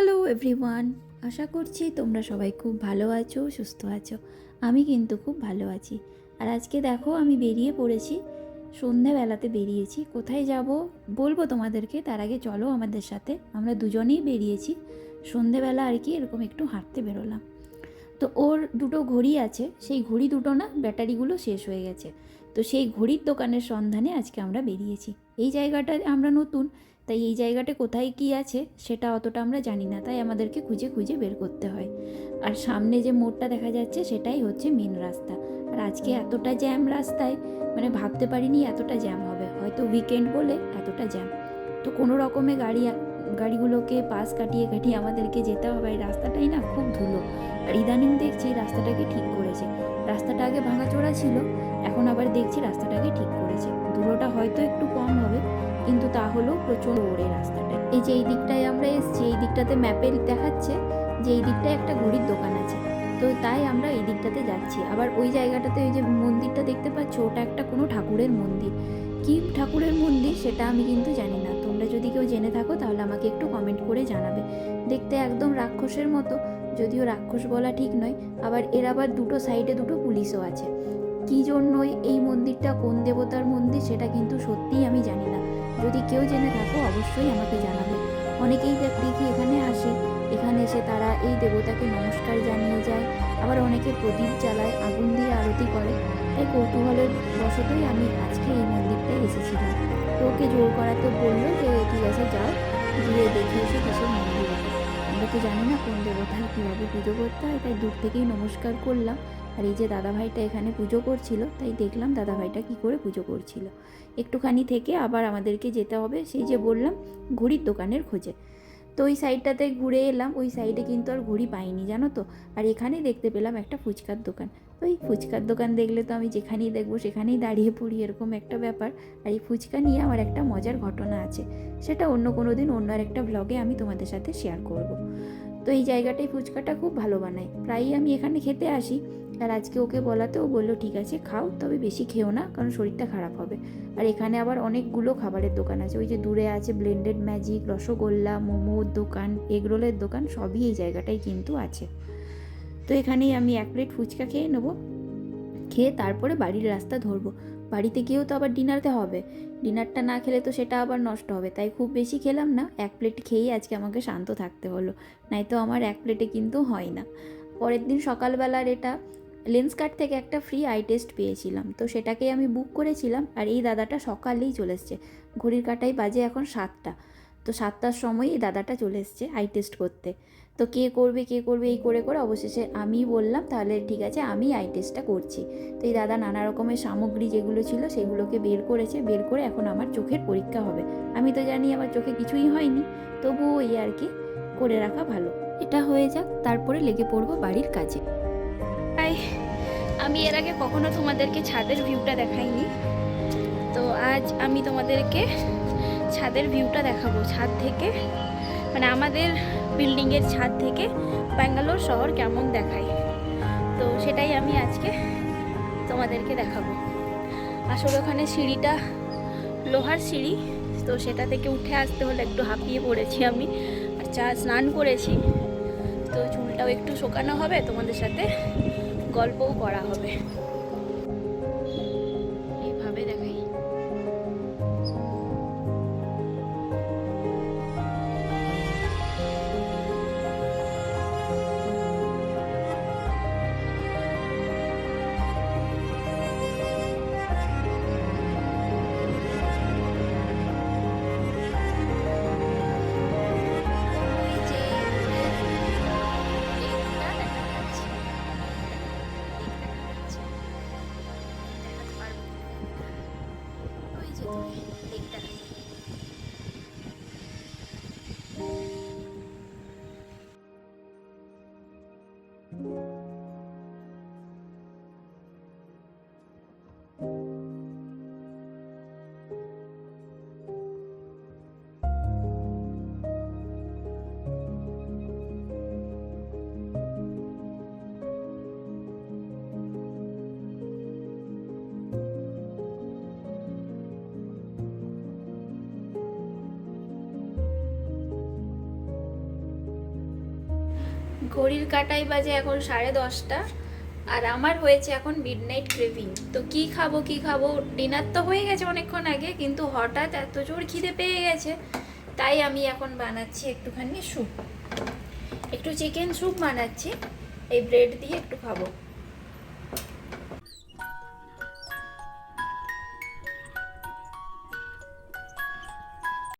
Hello everyone আশা করছি তোমরা সবাই খুব ভালো আছো, সুস্থ আছো। আমি কিন্তু খুব ভালো আছি। আর আজকে দেখো, আমি বেরিয়ে পড়েছি। সন্ধ্যাবেলাতে বেরিয়েছি। কোথায় যাব বলব তোমাদেরকে? তার আগে চলো আমাদের সাথে। আমরা দুজনেই বেরিয়েছি। সন্ধেবেলা আর কি এরকম একটু হাঁটতে বেরোলাম। তো ওর দুটো ঘড়ি আছে। সেই ঘড়ি দুটো না, ব্যাটারিগুলো শেষ হয়ে গেছে। তো সেই ঘড়ির দোকানের সন্ধানে আজকে আমরা বেরিয়েছি। এই জায়গাটা আমরা নতুন তাই এই জায়গাটা কোথায় কি আছে সেটা অতটা আমরা জানি না তাই আমাদেরকে খুঁজে খুঁজে বের করতে হয়। আর সামনে যে মোড়টা দেখা যাচ্ছে সেটাই হচ্ছে মেন রাস্তা। আর আজকে এতটা জ্যাম রাস্তায় মানে ভাবতে পারিনি এতটা জ্যাম হবে। হয়তো উইকেন্ড বলে এতটা জ্যাম তো কোনো রকমে গাড়ি গাড়িগুলোকে পাশ কাটিয়ে কাটিয়ে আমাদেরকে যেতে হবে। এই রাস্তাটাই না খুব ধুলো। আর ইদানিং দেখছি রাস্তাটাকে ঠিক করেছে। রাস্তাটা আগে ভাঙাচোরা ছিল এখন আবার দেখছি রাস্তাটাকে ঠিক করেছে। ধুলোটা হয়তো একটু কম হবে। কিন্তু তাহলেও প্রচণ্ড ওড়ে রাস্তাটা। এই যে এই দিকটায় আমরা এসছি, এই দিকটাতে ম্যাপে দেখাচ্ছে যে এই দিকটায় একটা ঘড়ির দোকান আছে। তো তাই আমরা এই দিকটাতে যাচ্ছি। আবার ওই জায়গাটাতে ওই যে মন্দিরটা দেখতে পাচ্ছ, ওটা একটা কোনো ঠাকুরের মন্দির। কি ঠাকুরের মন্দির সেটা আমি কিন্তু জানি না। তোমরা যদি কেউ জেনে থাকো তাহলে আমাকে একটু কমেন্ট করে জানাবে। দেখতে একদম রাক্ষসের মতো, যদিও রাক্ষস বলা ঠিক নয়, আবার এর আবার দুটো সাইডে দুটো পুলিশও আছে। কী জন্যই এই মন্দিরটা, কোন দেবতার মন্দির সেটা কিন্তু সত্যিই আমি জানি না। যদি কেউ জেনে থাকো, অবশ্যই আমাকে জানাবে। অনেকেই দেখ- এখানে আসে। এখানে এসে তারা এই দেবতাকে নমস্কার জানিয়ে যায়। আবার অনেকে প্রদীপ জ্বালায়, আগুন দিয়ে আরতি করে। তাই কৌতূহলের বশতই আমি আজকে এই মন্দিরটায় এসেছিলাম। তো ওকে জোর করাতে বলল যে, ঠিক আছে, যাও। গিয়ে দেখে এসে কিসের মন্দির আমরা তো জানি না কোন দেবতার কীভাবে পুজো করতে হয়, তাই দূর থেকেই নমস্কার করলাম। আর এই যে দাদাভাইটা এখানে পুজো করছিল, তাই দেখলাম দাদাভাইটা কী করে পুজো করছিল। একটুখানি থেকে আবার আমাদেরকে যেতে হবে, সেই যে বললাম ঘড়ির দোকানের খোঁজে। তো ওই সাইডটাতে ঘুরে এলাম, ওই সাইডে কিন্তু আর ঘড়ি পাইনি, জানো তো? আর এখানেই দেখতে পেলাম একটা ফুচকার দোকান। ওই ফুচকার দোকান দেখলে তো আমি যেখানেই দেখব সেখানেই দাঁড়িয়ে পড়ি, এরকম একটা ব্যাপার। আর এই ফুচকা নিয়ে আমার একটা মজার ঘটনা আছে, সেটা অন্য কোনো দিন অন্য আর একটা ব্লগে আমি তোমাদের সাথে শেয়ার করব। তো এই জায়গাটায় ফুচকাটা খুব ভালো বানায়। প্রায়ই আমি এখানে খেতে আসি আর আজকে ওকে বলাতে ও বলল, ঠিক আছে, খাও, তবে বেশি খেও না, কারণ শরীরটা খারাপ হবে। আর এখানে আবার অনেকগুলো খাবারের দোকান আছে। ওই যে দূরে আছে ব্লেন্ডেড ম্যাজিক রসগোল্লা, মোমোর দোকান, এগরোলের দোকান, সবই এই জায়গাটায় কিন্তু আছে। তো এখানেই আমি এক প্লেট ফুচকা খেয়ে নেব, খেয়ে তারপরে বাড়ির রাস্তা ধরবো। বাড়িতে গিয়েও তো আবার ডিনারতে হবে। ডিনারটা না খেলে তো সেটা আবার নষ্ট হবে। তাই খুব বেশি খেলাম না। এক প্লেট খেয়েই আজকে আমাকে শান্ত থাকতে হলো। নয়তো আমার এক প্লেটে কিন্তু হয় না। পরের দিন সকালবেলার এটা লেন্স কার্ট থেকে একটা ফ্রি আই টেস্ট পেয়েছিলাম। তো সেটাকেই আমি বুক করেছিলাম আর এই দাদাটা সকালেই চলে এসছে। ঘড়ির কাটাই বাজে এখন সাতটা। তো সাতটার সময় এই দাদাটা চলে এসছে আই টেস্ট করতে। তো কে করবে কে করবে, এই করে করে অবশেষে আমি বললাম, তাহলে ঠিক আছে আমি আই টেস্টটা করছি। তো এই দাদা নানা রকমের সামগ্রী যেগুলো ছিল সেগুলোকে বের করেছে, বের করে এখন আমার চোখের পরীক্ষা হবে। আমি তো জানি আমার চোখে কিছুই হয়নি, তবুও এই আর কি করে রাখা ভালো। এটা হয়ে যাক, তারপরে লেগে পড়ব বাড়ির কাজে। হাই আমি এর আগে কখনো তোমাদেরকে ছাদের ভিউটা দেখাইনি। তো আজ আমি তোমাদেরকে ছাদের ভিউটা দেখাবো। ছাদ থেকে মানে আমাদের বিল্ডিংয়ের ছাদ থেকে ব্যাঙ্গালোর শহর কেমন দেখায়। তো সেটাই আমি আজকে তোমাদেরকে দেখাবো। আসলে ওখানে সিঁড়িটা লোহার সিঁড়ি, তো সেটা থেকে উঠে আসতে হলে একটু হাঁপিয়ে পড়েছি আমি। আর চা স্নান করেছি, তো চুলটাও একটু শোকানো হবে, তোমাদের সাথে গল্পও করা হবে। ঘড়ির কাটাই বাজে এখন সাড়ে দশটা, আর আমার হয়েছে এখন মিড নাইট ক্রেভিং তো কি খাব কি খাব? ডিনার তো হয়ে গেছে অনেকক্ষণ আগে, কিন্তু হঠাৎ এত জোর খিদে পেয়ে গেছে, তাই আমি এখন বানাচ্ছি একটুখানি স্যুপ একটু চিকেন স্যুপ বানাচ্ছি, এই ব্রেড দিয়ে একটু খাব।